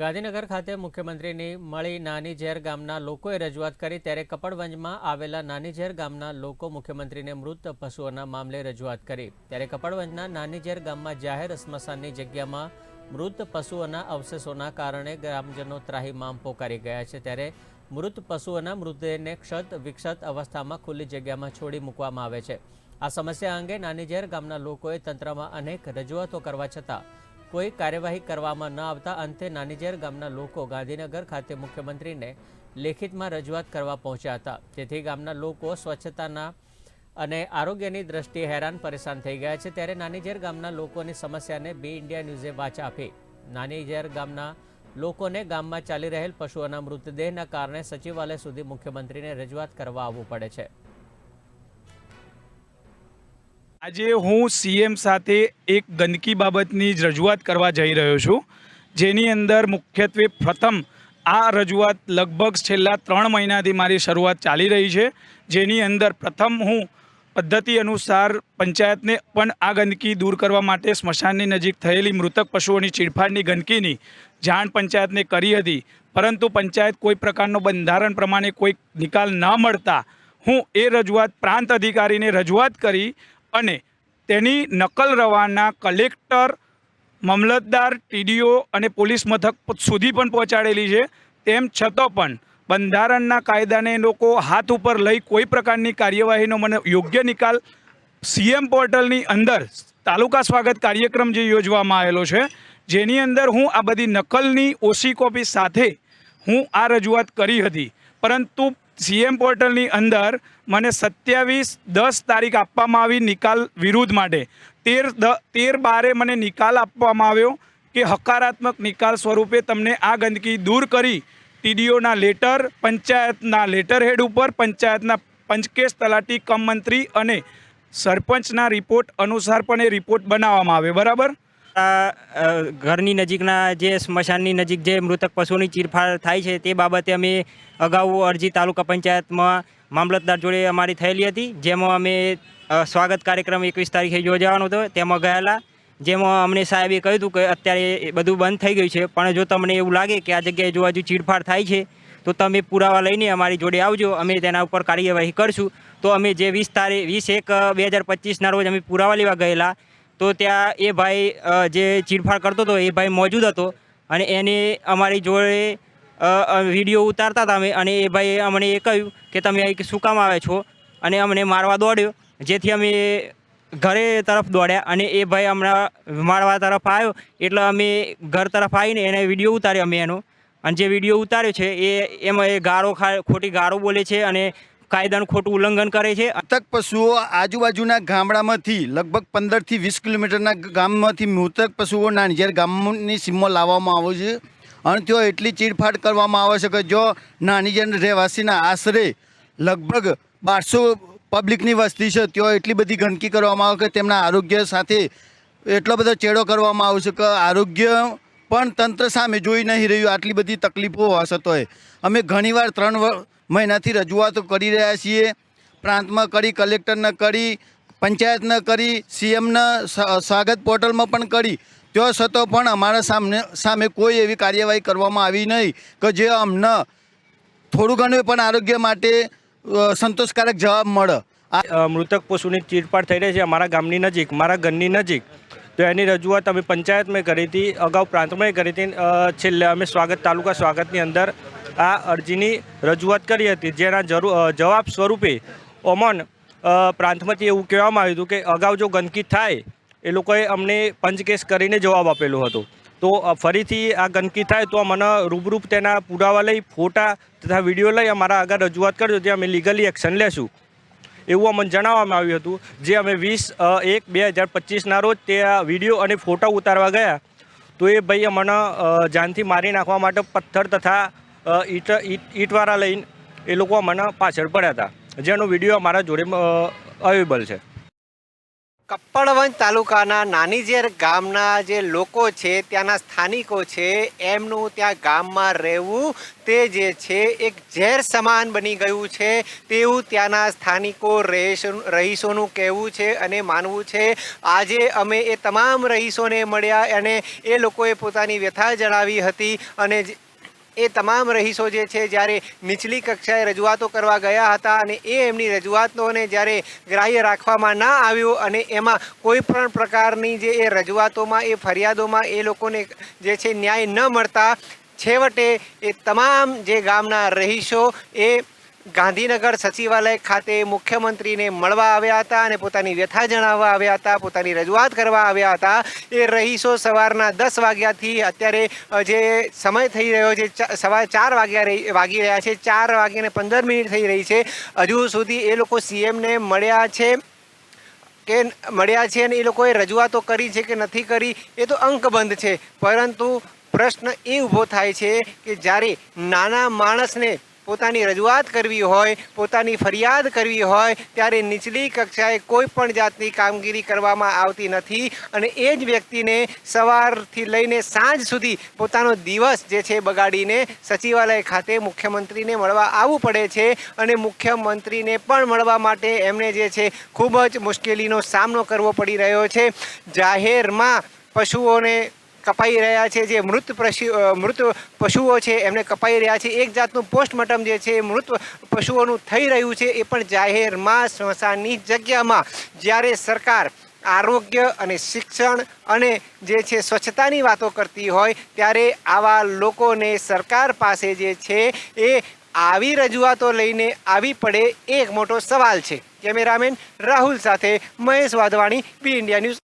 ગાંધીનગર ખાતે મુખ્યમંત્રીની મળી નાની ઝેર ગામના લોકોએ રજૂઆત કરી ત્યારે કપડવંજમાં આવેલા નાની ઝેર ગામના લોકો મુખ્યમંત્રીને મૃત પશુઓના મામલે રજૂઆત કરી. ત્યારે કપડવંજના નાનીઝેર ગામમાં જાહેર સ્મશાનની જગ્યામાં મૃત પશુઓના અવશેષોના કારણે ગ્રામજનો ત્રાહીમામ પોકારી ગયા છે. ત્યારે મૃત પશુઓના મૃતદેહને ક્ષત વિક્ષત અવસ્થામાં ખુલ્લી જગ્યામાં છોડી મૂકવામાં આવે છે. આ સમસ્યા અંગે નાની ઝેર ગામના લોકોએ તંત્રમાં અનેક રજૂઆતો કરવા છતાં કોઈ કાર્યવાહી કરવામાં ન આવતા અંતે નાનીઝેર ગામના લોકો ગાંધીનગર ખાતે મુખ્યમંત્રીને લેખિતમાં રજૂઆત કરવા પહોંચ્યા હતા. જેથી ગામના લોકો સ્વચ્છતાના અને આરોગ્યની દ્રષ્ટિએ હેરાન પરેશાન થઈ ગયા છે. ત્યારે નાનીઝેર ગામના લોકોની સમસ્યાને બી ઇન્ડિયા ન્યૂઝે વાચા આપી. નાનીઝેર ગામના લોકોને ગામમાં ચાલી રહેલ પશુઓના મૃતદેહના કારણે સચિવાલય સુધી મુખ્યમંત્રીને રજૂઆત કરવા આવવું પડે છે. આજે હું સીએમ સાથે એક ગંદકી બાબતની રજૂઆત કરવા જઈ રહ્યો છું, જેની અંદર મુખ્યત્વે પ્રથમ આ રજૂઆત લગભગ છેલ્લા ત્રણ મહિનાથી મારી શરૂઆત ચાલી રહી છે, જેની અંદર પ્રથમ હું પદ્ધતિ અનુસાર પંચાયતને પણ આ ગંદકી દૂર કરવા માટે સ્મશાનની નજીક થયેલી મૃતક પશુઓની ચીડફાડની ગંદકીની જાણ પંચાયતને કરી હતી, પરંતુ પંચાયત કોઈ પ્રકારનો બંધારણ પ્રમાણે કોઈ નિકાલ ન મળતા હું એ રજૂઆત પ્રાંત અધિકારીને રજૂઆત કરી અને તેની નકલ રવાના કલેક્ટર, મામલતદાર, ટીડીઓ અને પોલીસ મથક સુધી પણ પહોંચાડેલી છે. તેમ છતાં પણ બંધારણના કાયદાને લોકો હાથ ઉપર લઈ કોઈ પ્રકારની કાર્યવાહીનો મને યોગ્ય નિકાલ સીએમ પોર્ટલની અંદર તાલુકા સ્વાગત કાર્યક્રમ જે યોજવામાં આવેલો છે, જેની અંદર હું આ બધી નકલની ઓછી કોપી સાથે હું આ રજૂઆત કરી હતી. પરંતુ સીએમ પોર્ટલની અંદર મને સત્યાવીસ દસ તારીખ આપવામાં આવી નિકાલ વિરુદ્ધ માટે. તેર દ, તેર બારે મને નિકાલ આપવામાં આવ્યો કે હકારાત્મક નિકાલ સ્વરૂપે તમને આ ગંદકી દૂર કરી ટીડીઓના લેટર, પંચાયતના લેટર હેડ ઉપર, પંચાયતના પંચકેશ તલાટી કમ મંત્રી અને સરપંચના રિપોર્ટ અનુસાર પણ એ રિપોર્ટ બનાવવામાં આવે. બરાબર? ઘરની નજીકના જે સ્મશાનની નજીક જે મૃતક પશુની ચીરફાડ થાય છે તે બાબતે અમે અગાઉ અરજી તાલુકા પંચાયતમાં મામલતદાર જોડે અમારી થયેલી હતી, જેમાં અમે સ્વાગત કાર્યક્રમ એકવીસ તારીખે યોજાવાનો હતો, તેમાં ગયેલા, જેમાં અમને સાહેબે કહ્યું હતું કે અત્યારે બધું બંધ થઈ ગયું છે, પણ જો તમને એવું લાગે કે આ જગ્યાએ જો હજુ ચીરફાડ થાય છે, તો તમે પુરાવા લઈને અમારી જોડે આવજો, અમે તેના ઉપર કાર્યવાહી કરશું. તો અમે જે વીસ તારીખ વીસ એક બે હજાર પચીસના રોજ અમે પુરાવા લેવા ગયેલા તો ત્યાં એ ભાઈ જે ચીરફાડ કરતો હતો, એ ભાઈ મોજૂદ હતો અને એને અમારી જોડે વીડિયો ઉતારતા હતા અમે અને એ ભાઈએ અમને એ કહ્યું કે તમે અહીં શું કામ આવે છો? અને અમને મારવા દોડ્યો, જેથી અમે ઘરે તરફ દોડ્યા અને એ ભાઈ હમણાં મારવા તરફ આવ્યો, એટલે અમે ઘર તરફ આવીને એને વીડિયો ઉતાર્યો, અમે એનો. અને જે વીડિયો ઉતાર્યો છે, એ એમાં એ ગારો ખોટી ગારો બોલે છે અને કાયદાનું ખોટું ઉલ્લંઘન કરે છે. મૃતક પશુઓ આજુબાજુના ગામડામાંથી લગભગ પંદરથી વીસ કિલોમીટરના ગામમાંથી મૃતક પશુઓ નાનઝેર ગામની સીમમાં લાવવામાં આવે છે. અને તેઓ એટલી ચીડફાડ કરવામાં આવે છે કે જો નાનીઝેર રહેવાસીના આશરે લગભગ બારસો પબ્લિકની વસ્તી છે, તેઓ એટલી બધી ગંદકી કરવામાં આવે કે તેમના આરોગ્ય સાથે એટલો બધો ચેડો કરવામાં આવે છે કે આરોગ્ય પણ તંત્ર સામે જોઈ નહીં રહ્યું, આટલી બધી તકલીફો હશે તોય અમે ઘણીવાર ત્રણ મહિનાથી રજૂઆતો કરી રહ્યા છીએ. પ્રાંતમાં કરી, કલેક્ટરને કરી, પંચાયતને કરી, સીએમને સ્વાગત પોર્ટલમાં પણ કરી. ત્યાં છતાં પણ અમારા સામે સામે કોઈ એવી કાર્યવાહી કરવામાં આવી નહીં કે જે અમને થોડું ઘણું પણ આરોગ્ય માટે સંતોષકારક જવાબ મળે. આ મૃતક પશુની ચીરપાડ થઈ રહી છે અમારા ગામની નજીક, મારા ઘરની નજીક. તો એની રજૂઆત અમે પંચાયતમાં કરી હતી, અગાઉ પ્રાંતમાં કરી હતી. છેલ્લે અમે સ્વાગત, તાલુકા સ્વાગતની અંદર આ અરજીની રજૂઆત કરી હતી. જેના જવાબ સ્વરૂપે ઓમન પ્રાંતમાંથી એવું કહેવામાં આવ્યું હતું કે અગાઉ જો ગંદકી થાય, એ લોકોએ અમને પંચકેસ કરીને જવાબ આપેલો હતો. તો ફરીથી આ ગંદકી થાય તો મને રૂબરૂપ તેના પુરાવા લઈ, ફોટા તથા વીડિયો લઈ અમારા આગળ રજૂઆત કરજો. ત્યાં અમે લીગલી એક્શન લેશું. એવું અમને જણાવવામાં આવ્યું હતું. જે અમે વીસ એક બે હજાર પચીસના રોજ તે વીડિયો અને ફોટા ઉતારવા ગયા. તો એ ભાઈ અમને જાનથી મારી નાખવા માટે પથ્થર તથા ઈટ ઈટ, ઈંટવાળા લઈને એ લોકો મને પાછળ પડ્યા હતા. જેનો વીડિયો અમારા જોડે અવેલેબલ છે. કપ્પડવંજ તાલુકાના નાનીઝેર ગામના જે લોકો છે, ત્યાંના સ્થાનિકો છે, એમનું ત્યાં ગામમાં રહેવું તે જે છે, એક ઝેર સમાન બની ગયું છે. તેવું ત્યાંના સ્થાનિકો રહીશો, રહીશોનું કહેવું છે અને માનવું છે. આજે અમે એ તમામ રહીશોને મળ્યા અને એ લોકોએ પોતાની વ્યથા જણાવી હતી અને એ તમામ રહીશો જે છે જ્યારે નીચલી કક્ષાએ રજૂઆતો કરવા ગયા હતા અને એ એમની રજૂઆતોને જ્યારે ગ્રાહ્ય રાખવામાં ના આવ્યું અને એમાં કોઈ પણ પ્રકારની જે એ રજૂઆતોમાં, એ ફરિયાદોમાં એ લોકોને જે છે ન્યાય ન મળતા, છેવટે એ તમામ જે ગામના રહીશો એ ગાંધીનગર સચિવાલય ખાતે મુખ્યમંત્રીને મળવા આવ્યા હતા અને પોતાની વ્યથા જણાવવા આવ્યા હતા, પોતાની રજૂઆત કરવા આવ્યા હતા. એ રહીશો સવારના દસ વાગ્યાથી અત્યારે જે સમય થઈ રહ્યો છે સવારે ચાર વાગ્યા રહી, વાગી રહ્યા છે, ચાર વાગ્યાને પંદર મિનિટ થઈ રહી છે. હજુ સુધી એ લોકો સીએમને મળ્યા છે કે મળ્યા છે અને એ લોકોએ રજૂઆતો કરી છે કે નથી કરી, એ તો અંકબંધ છે. પરંતુ પ્રશ્ન એ ઊભો થાય છે કે જ્યારે નાના માણસને પોતાની રજૂઆત કરવી હોય, પોતાની ફરિયાદ કરવી હોય, ત્યારે નીચલી કક્ષાએ કોઈ પણ જાતની કામગીરી કરવામાં આવતી નથી. અને એ જ વ્યક્તિને સવારથી લઈને સાંજ સુધી પોતાનો દિવસ જે છે બગાડીને સચિવાલય ખાતે મુખ્યમંત્રીને મળવા આવવું પડે છે. અને મુખ્યમંત્રીને પણ મળવા માટે એમને જે છે ખૂબ જ મુશ્કેલીનો સામનો કરવો પડી રહ્યો છે. જાહેરમાં પશુઓને કપાઈ રહ્યા છે, જે મૃત મૃત પશુઓ છે, એમને કપાઈ રહ્યા છે. એક જાતનું પોસ્ટમોર્ટમ જે છે મૃત પશુઓનું થઈ રહ્યું છે, એ પણ જાહેરમાં સ્મશાનની જગ્યામાં. જ્યારે સરકાર આરોગ્ય અને શિક્ષણ અને જે છે, સ્વચ્છતાની વાતો કરતી હોય, ત્યારે આવા લોકોને સરકાર પાસે જે છે, એ આવી રજૂઆતો લઈને આવી પડે એક મોટો સવાલ છે. કેમેરામેન રાહુલ સાથે Mahesh Wadhwani, B India news.